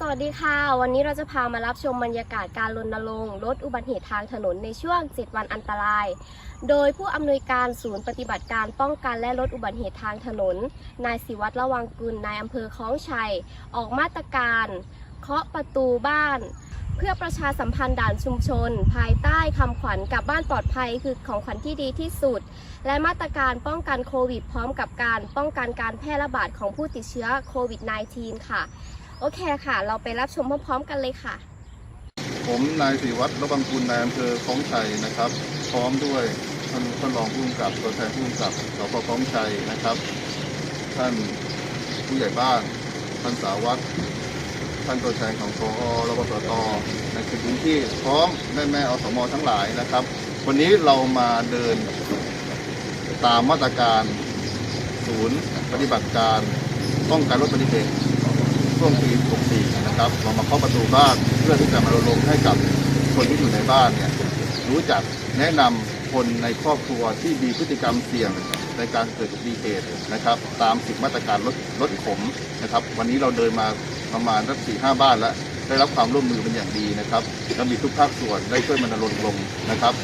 สวัสดีค่ะ วันนี้เราจะพามารับชมบรรยากาศการรณรงค์ลดอุบัติเหตุทางถนนในช่วง 7 วันอันตราย โดยผู้อำนวยการศูนย์ปฏิบัติการป้องกันและลดอุบัติเหตุทางถนน นายศิวัตรระวังกุลนายอำเภอคล้องชัย ออกมาตรการ เคาะประตูบ้าน เพื่อประชาสัมพันธ์ด่านชุมชน ภายใต้คำขวัญกลับบ้านปลอดภัยคือของขวัญที่ดีที่สุด และมาตรการป้องกันโควิด พร้อมกับการป้องกันการแพร่ระบาดของผู้ติดเชื้อโควิด -19 ค่ะ โอเคค่ะ เราไปรับชมพร้อมๆกันเลยค่ะ ผมนายศิวัตรระบังกุลนายอำเภอคลองชัยนะครับ พร้อมด้วยท่านท่านรองผู้กำกับตัวแทนผู้กำกับสพคลองชัยนะครับ ท่านผู้ใหญ่บ้าน ท่านสาวัตรท่านตัวแทนของกอรบสตในพื้นที่พร้อมแม่แม่อสมทั้งหลายนะครับ วันนี้เรามาเดินตามมาตรการศูนย์ปฏิบัติการป้องกันลดอุบัติเหตุ ช่วงปี64นะครับเรามาเคาะประตูบ้านเพื่อที่จะมารณรงค์ให้กับคนที่อยู่ในบ้านเนี่ยรู้จักแนะนำคนในครอบครัวที่มีพฤติกรรมเสี่ยงในการเกิดอุบัติเหตุนะครับ ตามสิบมาตรการลดลดขมนะครับ วันนี้เราเดินมาประมาณสักสี่ห้าบ้านแล้วได้รับความร่วมมือเป็นอย่างดีนะครับและมีทุกภาคส่วนได้ช่วยมารณรงค์นะครับ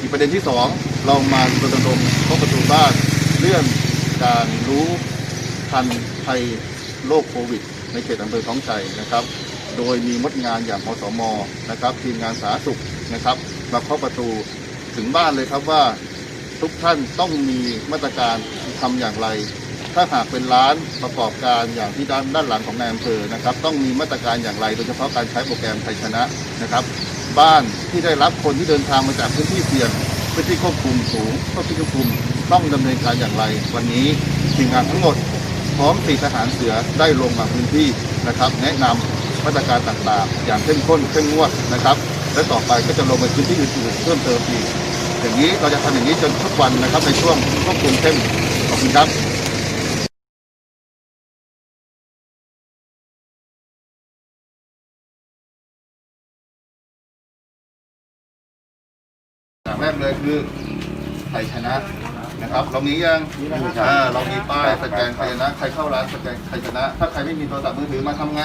อีกประเด็นที่สองเรามารณรงค์เคาประตูบ้านเรื่องการรู้ทันภัย โรคโควิด ในเขตอำเภอท้องชัยนะครับ โดยมีมดงานอย่างอสมนะครับ ทีมงานสาธารณสุขนะครับมาเคาะประตูถึงบ้านเลยครับว่าทุกท่านต้องมีมาตรการทำอย่างไร ถ้าหากเป็นร้านประกอบการอย่างที่ด้านด้านหลังของนายอำเภอนะครับ ต้องมีมาตรการอย่างไร โดยเฉพาะการใช้โปรแกรมไทยชนะนะครับ บ้านที่ได้รับคนที่เดินทางมาจากพื้นที่เสี่ยงพื้นที่ควบคุมสูงควบคุมควบคุมต้องดำเนินการอย่างไร วันนี้ทีมงานทั้งหมด พร้อมสี่ทหารเสือได้ลงมาพื้นที่นะครับ แนะนำมาตรการต่างๆ อย่างเข้มข้นเข้มงวดนะครับ และต่อไปก็จะลงไปพื้นที่อื่นๆเพิ่มเติมอีกอย่างนี้เราจะทำอย่างนี้จนทุกวันนะครับในช่วงควบคุมเข้มขอบคุณครับอย่างแรกเลยคือไทยชนะ นะครับ เรามียังอ่าเรามีป้ายสแกนไทยชนะ ใครเข้าร้านสแกนไทยชนะ ถ้าใครไม่มีโทรศัพท์มือถือมาทำไง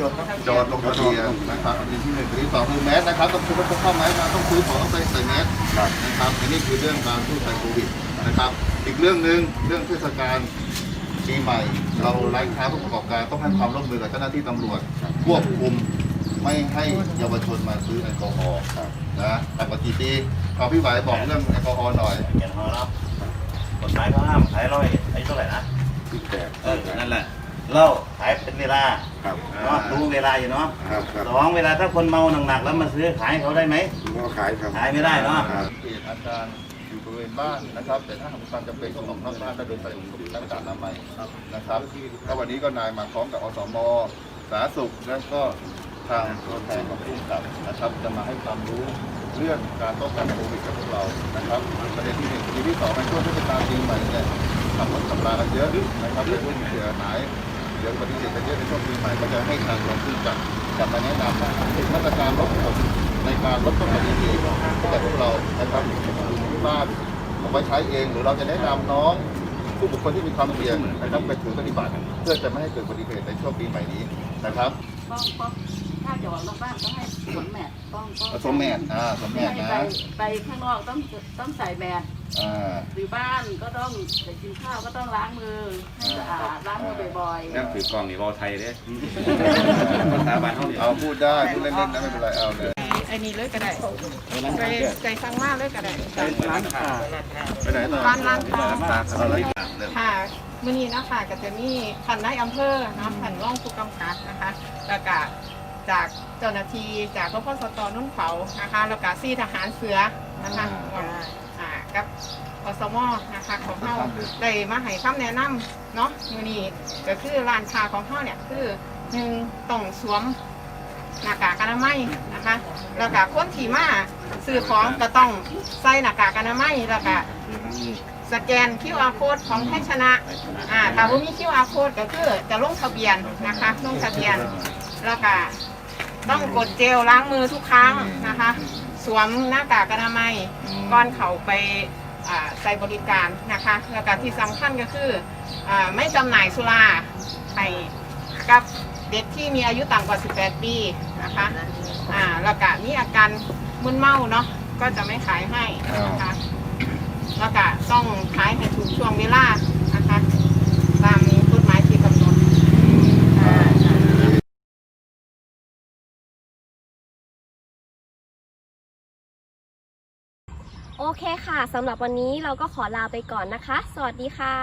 จดจดลงทะเบียนนะครับอันนี้ที่หนึ่งอันที่สองคือแมสนะครับต้องซื้อต้องเข้าแมสนะต้องซื้อของต้องใส่ใส่แมสนะครับอันนี้คือเรื่องการสู้ภัยโควิดนะครับอีกเรื่องหนึ่งเรื่องเทศกาลปีใหม่ เราไร้ค้าผู้ประกอบการต้องให้ความร่วมมือกับเจ้าหน้าที่ตำรวจควบคุมไม่ให้เยาวชนมาซื้อแอลกอฮอล์ นะแต่ปกติปีขอพี่หวายบอกเรื่องแอลกอฮอล์หน่อยแกนฮอล์ครับกฎหมายเขาห้ามขายเหล้าไอ้เท่าไหร่นะสิบแปดเออนั่นแหละเหล้าขายเป็นเวลาครับเนาะรู้เวลาอยู่เนาะครับครับสองเวลาถ้าคนเมาหนักๆแล้วมาซื้อขายให้เขาได้ไหมก็ขายครับขายไม่ได้เนาะเกิดอาการอยู่บริเวณบ้านนะครับ แต่ถ้าหากมีความจำเป็นก็ออกนอกบ้านและโดยใส่ถุงหน้ากากอนามัยนะครับก็วันนี้ก็นายมาพร้อมกับอสมสาธารณสุขและก็ ทางตัวแทนของผู้กับนะครับจะมาให้ความรู้เรื่องการป้องกันโควิดกับพวกเรานะครับประเด็นที่หนึ่งประเด็นที่สองในช่วงเทศกาลปีใหม่เนี่ยขับรถขับลากันเยอะนะครับเรื่องผู้เสียหายเดี๋ยวอุบัติเหตุกันเยอะในช่วงปีใหม่ก็จะให้ทางรองผู้กับจะมาแนะนำมาตรการลดผลในการลดต้นอุบัติเหตุให้กับพวกเรานะครับที่บ้านเอาไว้ใช้เองหรือเราจะแนะนำน้องผู้บุคคลที่มีความเสี่ยงนะครับไปถือปฏิบัติ เพื่อจะไม่ให้เกิดอุบัติเหตุในช่วงปีใหม่นี้นะครับ ถ้าจะออกนอกบ้านต้องให้สวมแมสต้องต้องสมแมทอ่าสมแมทให้นะ ไปไปข้างนอกต้องต้องใส่แมสอ่าหรือบ้านก็ต้องจะกินข้าวก็ต้องล้างมือให้สะอาดล้างมือบ่อยนั่นถือกล่องนี่เบาไทยเด้ภาษาบ้านเขาเนี่ยเอาพูดได้พูดเล่นๆนะไม่เป็นไรเอาเลยไอ้นี่เลยก็ได้ใจใจฟังมากเลยก็ได้ร้านค้าไปไหนต่อร้านร้านค้าอะไรค่ะมื้อนี้นะคะก็จะมีท่านนายอำเภอนะคะท่านรองผู้กำกับนะคะแล้วก็ จากเจ้าหน้าที่จากกพสตนุ่นเขานะคะแล้วก็ซี่ทหารเสือนะคะอ่ากับอสมนะคะของเฮาได้มาให้คำแนะนำเนาะมื้อนี้ก็คือร้านค้าของเฮาเนี่ยคือหนึ่งต้องสวมหน้ากากอนามัยนะคะ แล้วก็คนที่มาซื้อของก็ต้องใส่หน้ากากอนามัยแล้วก็สแกน QR code ของไทยชนะอ่าถ้าว่ามี QR code ก็คือจะลงทะเบียนนะคะลงทะเบียนแล้วก็ ต้องกดเจลล้างมือทุกครั้งนะคะ สวมหน้ากากอนามัยก่อนเขาไปใส่บริการนะคะแล้วก็ที่สำคัญก็คืออไม่จำหน่ายสุราให้กับเด็กที่มีอายุต่ำกว่า 18 ปีนะคะแล้วก็มีอาการมึนเมาเนาะก็จะไม่ขายให้นะคะแล้วก็ต้องขายให้ถูกช่วงเวลา โอเคค่ะสำหรับวันนี้เราก็ขอลาไปก่อนนะคะ สวัสดีค่ะ